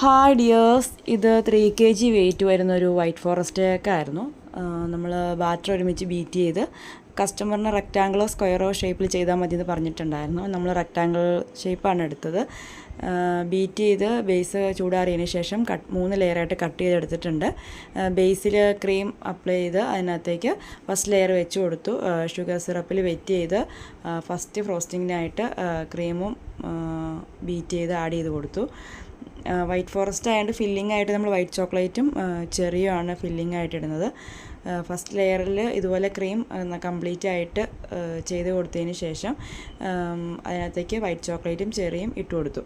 Hi dears ഇത് three K G weight വരുന്ന ഒരു വൈറ്റ് ഫോറസ്റ്റ് കേക്കായിരുന്നു നമ്മൾ ബാറ്റർ ഒരുമിച്ച് ബീറ്റ് ചെയ്ത് കസ്റ്റമറിന് റെക്റ്റാങ്കിളോ സ്ക്വയറോ ഷേപ്പിൽ ചെയ്താൽ മതി എന്ന് പറഞ്ഞിട്ടുണ്ടായിരുന്നു. നമ്മൾ റെക്റ്റാങ്കിൾ ഷേപ്പാണ് എടുത്തത്. ബീറ്റ് ചെയ്ത് ബേസ് ചൂടാറിയതിന് ശേഷം കട്ട് മൂന്ന് ലെയറായിട്ട് കട്ട് ചെയ്തെടുത്തിട്ടുണ്ട് ബേസിൽ ക്രീം അപ്ലൈ ചെയ്ത് അതിനകത്തേക്ക് ഫസ്റ്റ് ലെയർ വെച്ച് കൊടുത്തു. ഷുഗർ സിറപ്പിൽ വെറ്റ് ചെയ്ത് ഫസ്റ്റ് ഫ്രോസ്റ്റിങ്ങിനായിട്ട് ക്രീമും ബീറ്റ് ചെയ്ത് ആഡ് ചെയ്ത് കൊടുത്തു. വൈറ്റ് ഫോറസ്റ്റ് ആയതുകൊണ്ട് ഫില്ലിംഗ് ആയിട്ട് നമ്മൾ വൈറ്റ് ചോക്ലേറ്റും ചെറിയുമാണ് ഫില്ലിംഗ് ആയിട്ട് ഇടുന്നത്. ഫസ്റ്റ് ലെയറിൽ ഇതുപോലെ ക്രീം കംപ്ലീറ്റ് ആയിട്ട് ചെയ്ത് കൊടുത്തതിന് ശേഷം അതിനകത്തേക്ക് വൈറ്റ് ചോക്ലേറ്റും ചെറിയും ഇട്ട് കൊടുത്തു.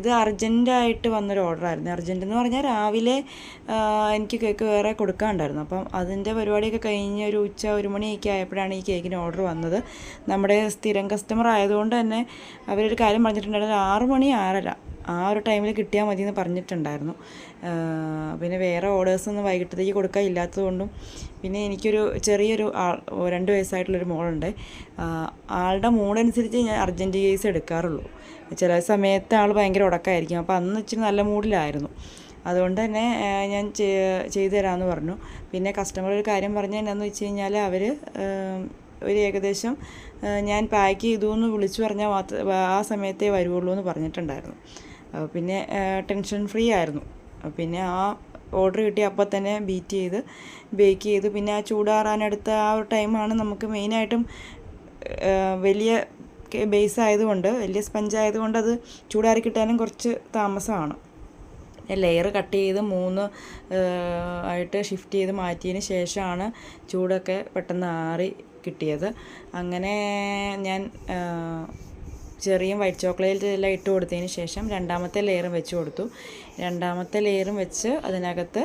ഇത് അർജന്റായിട്ട് വന്നൊരു ഓർഡറായിരുന്നു അർജന്റ് എന്ന് പറഞ്ഞാൽ രാവിലെ എനിക്ക് കേക്ക് വേറെ കൊടുക്കാണ്ടായിരുന്നു. അപ്പം അതിന്റെ പരിപാടിയൊക്കെ കഴിഞ്ഞ് ഒരു ഉച്ച ഒരു മണിയൊക്കെ ആയപ്പോഴാണ് ഈ കേക്കിന് ഓർഡർ വന്നത്. നമ്മുടെ സ്ഥിരം കസ്റ്റമർ ആയതുകൊണ്ട് തന്നെ അവരൊരു കാര്യം പറഞ്ഞിട്ടുണ്ടായിരുന്നു. ആറ് മണി ആറര. ആ ഒരു ടൈമിൽ കിട്ടിയാൽ മതി എന്ന് പറഞ്ഞിട്ടുണ്ടായിരുന്നു പിന്നെ വേറെ ഓർഡേഴ്സൊന്നും വൈകിട്ടത്തേക്ക് കൊടുക്കാൻ ഇല്ലാത്തതുകൊണ്ടും പിന്നെ എനിക്കൊരു ചെറിയൊരു ആൾ രണ്ട് വയസ്സായിട്ടുള്ളൊരു മോളുണ്ട്. ആളുടെ മൂഡനുസരിച്ച് ഞാൻ അർജന്റ് കേസ് എടുക്കാറുള്ളൂ. ചില സമയത്ത് ആൾ ഭയങ്കര ഉടക്കമായിരിക്കും അപ്പോൾ അന്ന് ഇച്ചിരി നല്ല മൂഡിലായിരുന്നു. അതുകൊണ്ട് തന്നെ ഞാൻ ചെയ്തു തരാമെന്ന് പറഞ്ഞു. പിന്നെ കസ്റ്റമർ ഒരു കാര്യം പറഞ്ഞത് എന്താണെന്ന് വെച്ച് കഴിഞ്ഞാൽ അവർ ഒരു ഏകദേശം ഞാൻ പാക്ക് ചെയ്തു എന്ന് വിളിച്ചു പറഞ്ഞാൽ മാത്രം ആ സമയത്തേ വരുള്ളൂ എന്ന് പറഞ്ഞിട്ടുണ്ടായിരുന്നു. പിന്നെ ടെൻഷൻ ഫ്രീ ആയിരുന്നു. പിന്നെ ആ ഓർഡർ കിട്ടി അപ്പം തന്നെ ബീറ്റ് ചെയ്ത് ബേക്ക് ചെയ്ത് പിന്നെ ആ ചൂടാറാനടുത്ത ആ ഒരു ടൈമാണ് നമുക്ക് മെയിനായിട്ടും വലിയ ബേസ് ആയതുകൊണ്ട് വലിയ സ്പഞ്ച് ആയതുകൊണ്ട് അത് ചൂടാറി കിട്ടാനും കുറച്ച് താമസമാണ്. ലെയർ കട്ട് ചെയ്ത് മൂന്ന് ആയിട്ട് ഷിഫ്റ്റ് ചെയ്ത് മാറ്റിയതിന് ശേഷമാണ് ചൂടൊക്കെ പെട്ടെന്ന് ആറി കിട്ടിയത്. അങ്ങനെ ഞാൻ ചെറിയും വൈറ്റ് ചോക്ലേറ്റ് എല്ലാം ഇട്ട് കൊടുത്തതിന് ശേഷം രണ്ടാമത്തെ ലെയറും വെച്ച് കൊടുത്തു. രണ്ടാമത്തെ ലെയറും വെച്ച് അതിനകത്ത്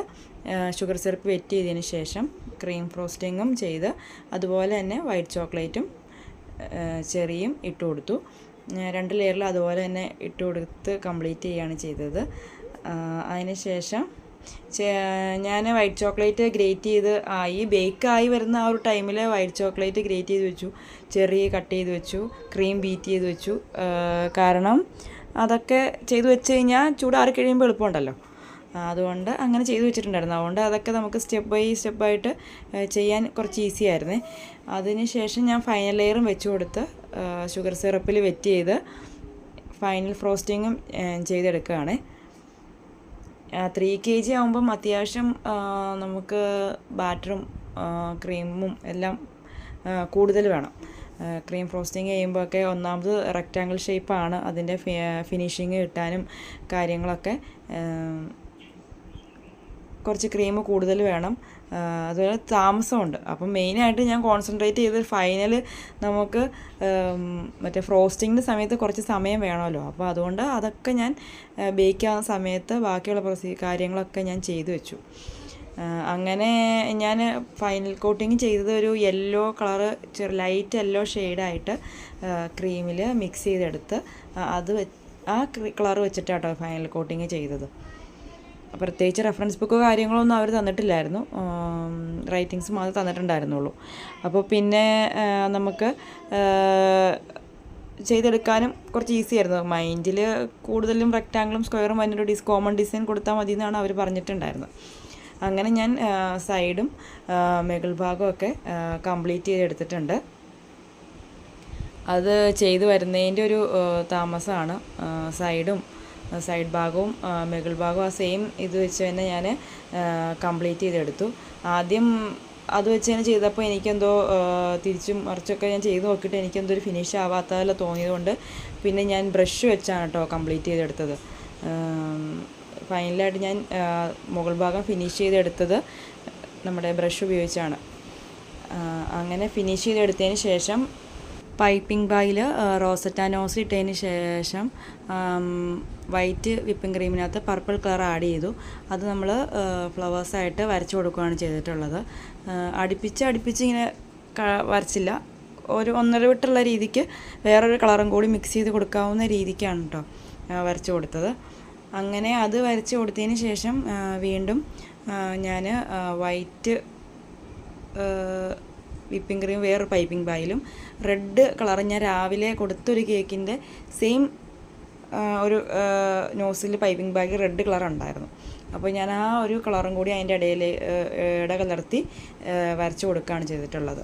ഷുഗർ സിറപ്പ് വെറ്റ് ചെയ്തതിന് ശേഷം ക്രീം ഫ്രോസ്റ്റിങ്ങും ചെയ്ത് അതുപോലെ തന്നെ വൈറ്റ് ചോക്ലേറ്റും ചെറിയും ഇട്ട് കൊടുത്തു. രണ്ട് ലെയറിൽ അതുപോലെ തന്നെ ഇട്ട് കൊടുത്ത് കംപ്ലീറ്റ് ചെയ്യുകയാണ് ചെയ്തത്. അതിന് ശേഷം ഞാൻ വൈറ്റ് ചോക്ലേറ്റ് ഗ്രേറ്റ് ചെയ്ത് ആയി ബേക്കായി വരുന്ന ആ ഒരു ടൈമിൽ വൈറ്റ് ചോക്ലേറ്റ് ഗ്രേറ്റ് ചെയ്ത് വെച്ചു. ചെറിയ കട്ട് ചെയ്ത് വെച്ചു ക്രീം ബീറ്റ് ചെയ്ത് വെച്ചു. കാരണം അതൊക്കെ ചെയ്ത് വെച്ച് കഴിഞ്ഞാൽ ചൂടാറി കഴിയുമ്പോൾ എളുപ്പമുണ്ടല്ലോ. അതുകൊണ്ട് അങ്ങനെ ചെയ്തു വെച്ചിട്ടുണ്ടായിരുന്നു. അതുകൊണ്ട് അതൊക്കെ നമുക്ക് സ്റ്റെപ്പ് ബൈ സ്റ്റെപ്പായിട്ട് ചെയ്യാൻ കുറച്ച് ഈസി ആയിരുന്നു. അതിന് ശേഷം ഞാൻ ഫൈനൽ ലെയറും വെച്ച് കൊടുത്ത് ഷുഗർ സിറപ്പിൽ വെറ്റ് ചെയ്ത് ഫൈനൽ ഫ്രോസ്റ്റിങ്ങും ചെയ്തെടുക്കുകയാണേ. ത്രീ കെ ജി ആകുമ്പം അത്യാവശ്യം നമുക്ക് ബാറ്ററും ക്രീമും എല്ലാം കൂടുതൽ വേണം. ക്രീം ഫ്രോസ്റ്റിംഗ് ചെയ്യുമ്പോഴൊക്കെ ഒന്നാമത് റെക്റ്റാങ്കിൾ ഷേപ്പാണ് അതിന്റെ ഫിനിഷിങ് കിട്ടാനും കാര്യങ്ങളൊക്കെ. കുറച്ച് ക്രീം കൂടുതൽ വേണം. അതുപോലെ താമസമുണ്ട്. അപ്പം മെയിനായിട്ട് ഞാൻ കോൺസെൻട്രേറ്റ് ചെയ്ത് ഫൈനൽ നമുക്ക് മറ്റേ ഫ്രോസ്റ്റിങ്ങിന്റെ സമയത്ത് കുറച്ച് സമയം വേണമല്ലോ. അപ്പോൾ അതുകൊണ്ട് അതൊക്കെ ഞാൻ ബേക്ക് ആവുന്ന സമയത്ത് ബാക്കിയുള്ള പ്രൊസീ കാര്യങ്ങളൊക്കെ ഞാൻ ചെയ്തു വെച്ചു. അങ്ങനെ ഞാൻ ഫൈനൽ കോട്ടിങ് ചെയ്തത് ഒരു യെല്ലോ കളറ് ചെറു ലൈറ്റ് യെല്ലോ ഷെയ്ഡായിട്ട് ക്രീമിൽ മിക്സ് ചെയ്തെടുത്ത് അത് ആ കളർ വെച്ചിട്ടാട്ടോ ഫൈനൽ കോട്ടിങ് ചെയ്തത്. പ്രത്യേകിച്ച് റെഫറൻസ് ബുക്കോ കാര്യങ്ങളൊന്നും അവർ തന്നിട്ടില്ലായിരുന്നു. റൈറ്റിങ്സ് മാത്രമേ തന്നിട്ടുണ്ടായിരുന്നുള്ളൂ. അപ്പോൾ പിന്നെ നമുക്ക് ചെയ്തെടുക്കാനും കുറച്ച് ഈസി ആയിരുന്നു. മൈൻഡിൽ കൂടുതലും റെക്റ്റാങ്കിളും സ്ക്വയറും അതിനൊരു ഡിസ് കോമൺ ഡിസൈൻ കൊടുത്താൽ മതി എന്നാണ് അവർ പറഞ്ഞിട്ടുണ്ടായിരുന്നത്. അങ്ങനെ ഞാൻ സൈഡും മുകൾ ഭാഗമൊക്കെ കംപ്ലീറ്റ് ചെയ്തെടുത്തിട്ടുണ്ട്. അത് ചെയ്തു വരുന്നതിന്റെ ഒരു താമസമാണ് സൈഡും സൈഡ് ഭാഗവും മുകൾ ഭാഗവും ആ സെയിം ഇത് വെച്ച് തന്നെ ഞാൻ കംപ്ലീറ്റ് ചെയ്തെടുത്തു. ആദ്യം അത് വെച്ച് തന്നെ ചെയ്തപ്പോൾ എനിക്കെന്തോ തിരിച്ചും മറിച്ചൊക്കെ ഞാൻ ചെയ്ത് നോക്കിയിട്ട് എനിക്കെന്തോ ഒരു ഫിനിഷ് ആവാത്തതല്ല തോന്നിയതുകൊണ്ട് പിന്നെ ഞാൻ ബ്രഷ് വെച്ചാണ് കേട്ടോ കംപ്ലീറ്റ് ചെയ്തെടുത്തത്. ഫൈനലായിട്ട് ഞാൻ മുകൾ ഭാഗം ഫിനിഷ് ചെയ്തെടുത്തത് നമ്മുടെ ബ്രഷ് ഉപയോഗിച്ചാണ്. അങ്ങനെ ഫിനിഷ് ചെയ്തെടുത്തതിന് ശേഷം പൈപ്പിംഗ് ബായിൽ റോസറ്റ നോസ് ഇട്ടതിന് ശേഷം വൈറ്റ് വിപ്പിംഗ് ക്രീമിനകത്ത് പർപ്പിൾ കളർ ആഡ് ചെയ്തു. അത് നമ്മൾ ഫ്ലവേഴ്സായിട്ട് വരച്ചു കൊടുക്കുകയാണ് ചെയ്തിട്ടുള്ളത്. അടുപ്പിച്ച് അടുപ്പിച്ച് ഇങ്ങനെ വരച്ചില്ല. ഒരു ഒന്നര വിട്ടുള്ള രീതിക്ക് വേറൊരു കളറും കൂടി മിക്സ് ചെയ്ത് കൊടുക്കാവുന്ന രീതിക്കാണ് കേട്ടോ വരച്ചു കൊടുത്തത്. അങ്ങനെ അത് വരച്ച് കൊടുത്തതിന് ശേഷം വീണ്ടും ഞാൻ വൈറ്റ് വിപ്പിംഗ് ക്രീം വേറൊരു പൈപ്പിംഗ് ബായിലും റെഡ് കളർ ഞാൻ രാവിലെ കൊടുത്തൊരു കേക്കിന്റെ സെയിം ഒരു nozzle piping bag red colour ഉണ്ടായിരുന്നു. അപ്പോൾ ഞാൻ ആ ഒരു കളറും കൂടി അതിന്റെ ഇടയിൽ ഇട കലർത്തി വരച്ച് കൊടുക്കുകയാണ് ചെയ്തിട്ടുള്ളത്.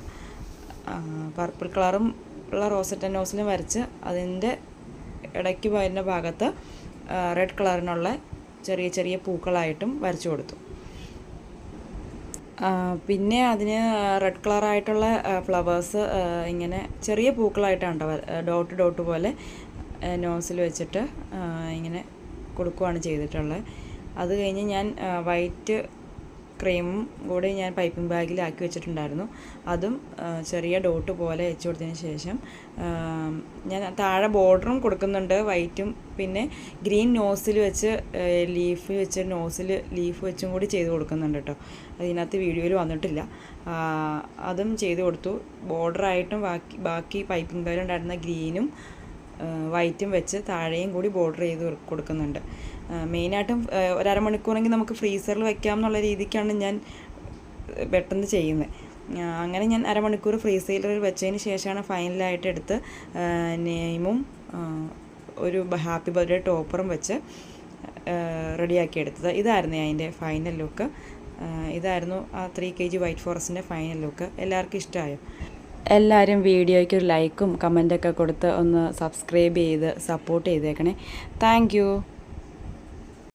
പർപ്പിൾ കളറും ഉള്ള റോസറ്റൻ നോസിലും വരച്ച് അതിന്റെ ഇടയ്ക്ക് വരുന്ന ഭാഗത്ത് റെഡ് കളറിനുള്ള ചെറിയ ചെറിയ പൂക്കളായിട്ടും വരച്ചു കൊടുത്തു. പിന്നെ അതിന് റെഡ് കളറായിട്ടുള്ള ഫ്ലവേഴ്സ് ഇങ്ങനെ ചെറിയ പൂക്കളായിട്ടാണ് ഡോട്ട് ഡോട്ട് പോലെ നോസിൽ വെച്ചിട്ട് ഇങ്ങനെ കൊടുക്കുകയാണ് ചെയ്തിട്ടുള്ളത്. അത് കഴിഞ്ഞ് ഞാൻ വൈറ്റ് ക്രീമും കൂടി ഞാൻ പൈപ്പിംഗ് ബാഗിലാക്കി വെച്ചിട്ടുണ്ടായിരുന്നു. അതും ചെറിയ ഡോട്ട് പോലെ വെച്ച് കൊടുത്തതിന് ശേഷം ഞാൻ താഴെ ബോർഡറും കൊടുക്കുന്നുണ്ട് വൈറ്റും. പിന്നെ ഗ്രീൻ നോസിൽ വെച്ച് ലീഫ് വെച്ച് നോസിൽ ലീഫ് വെച്ചും കൂടി ചെയ്ത് കൊടുക്കുന്നുണ്ട് കേട്ടോ. അതിനകത്ത് വീഡിയോയിൽ വന്നിട്ടില്ല. അതും ചെയ്ത് കൊടുത്തു. ബോർഡറായിട്ടും ബാക്കി ബാക്കി പൈപ്പിംഗ് ബാഗിലുണ്ടായിരുന്ന ഗ്രീനും വൈറ്റും വെച്ച് താഴെയും കൂടി ബോർഡർ ചെയ്ത് കൊടു- കൊടുക്കുന്നുണ്ട്. മെയിനായിട്ടും ഒരമണിക്കൂറെങ്കിൽ നമുക്ക് ഫ്രീസറിൽ വെക്കാം എന്നുള്ള രീതിക്കാണ് ഞാൻ പെട്ടെന്ന് ചെയ്യുന്നത്. അങ്ങനെ ഞാൻ അരമണിക്കൂർ ഫ്രീസറിൽ വെച്ചതിന് ശേഷമാണ് ഫൈനലായിട്ട് എടുത്ത് നെയിമും ഒരു ഹാപ്പി ബർത്ത്ഡേ ടോപ്പറും വെച്ച് റെഡിയാക്കി എടുത്തത്. ഇതായിരുന്നു അതിന്റെ ഫൈനൽ ലുക്ക് ഇതായിരുന്നു ആ ത്രീ കെ ജി വൈറ്റ് ഫോറസ്റ്റിന്റെ ഫൈനൽ ലുക്ക് എല്ലാവർക്കും ഇഷ്ടമായോ? എല്ലാവരും വീഡിയോയ്ക്ക് ഒരു ലൈക്കും കമന്റൊക്കെ കൊടുത്ത് ഒന്ന് സബ്സ്ക്രൈബ് ചെയ്ത് സപ്പോർട്ട് ചെയ്തേക്കണേ. താങ്ക്